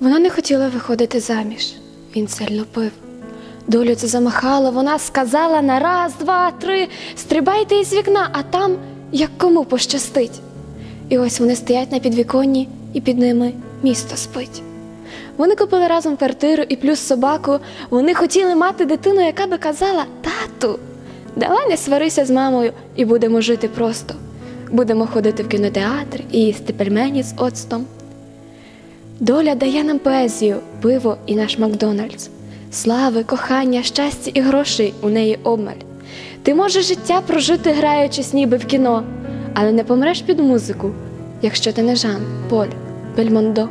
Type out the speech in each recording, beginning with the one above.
Вона не хотіла виходити заміж. Він сильно пив. Долю це замахало, вона сказала на раз, два, три, стрибайте із вікна, а там як кому пощастить. І ось вони стоять на підвіконні, і під ними місто спить. Вони купили разом квартиру і плюс собаку. Вони хотіли мати дитину, яка би казала: Тату, давай не сварися з мамою і будемо жити просто. Будемо ходити в кінотеатр і їсти пельмені з оцтом. Доля дає нам поезію, пиво і наш Макдональдс. Слави, кохання, щастя і грошей у неї обмаль. Ти можеш життя прожити, граючись ніби в кіно, але не помреш під музику, якщо ти не Жан, Поль, Бельмондо.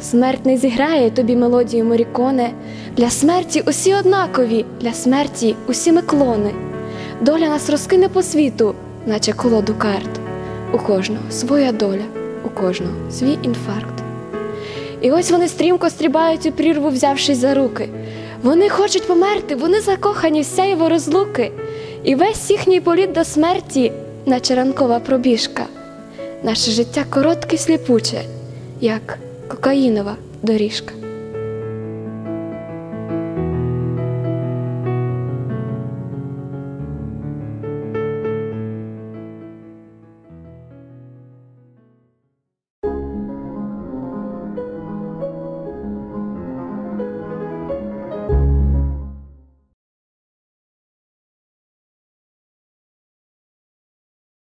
Смерть не зіграє тобі мелодію Моріконе. Для смерті усі однакові, для смерті усі ми клони. Доля нас розкине по світу, наче колоду карт. У кожного своя доля, у кожного свій інфаркт. І ось вони стрімко стрібають у прірву, взявшись за руки. Вони хочуть померти, вони закохані в сяєво розлуки, і весь їхній політ до смерті, наче ранкова пробіжка. Наше життя коротке сліпуче, як кокаїнова доріжка.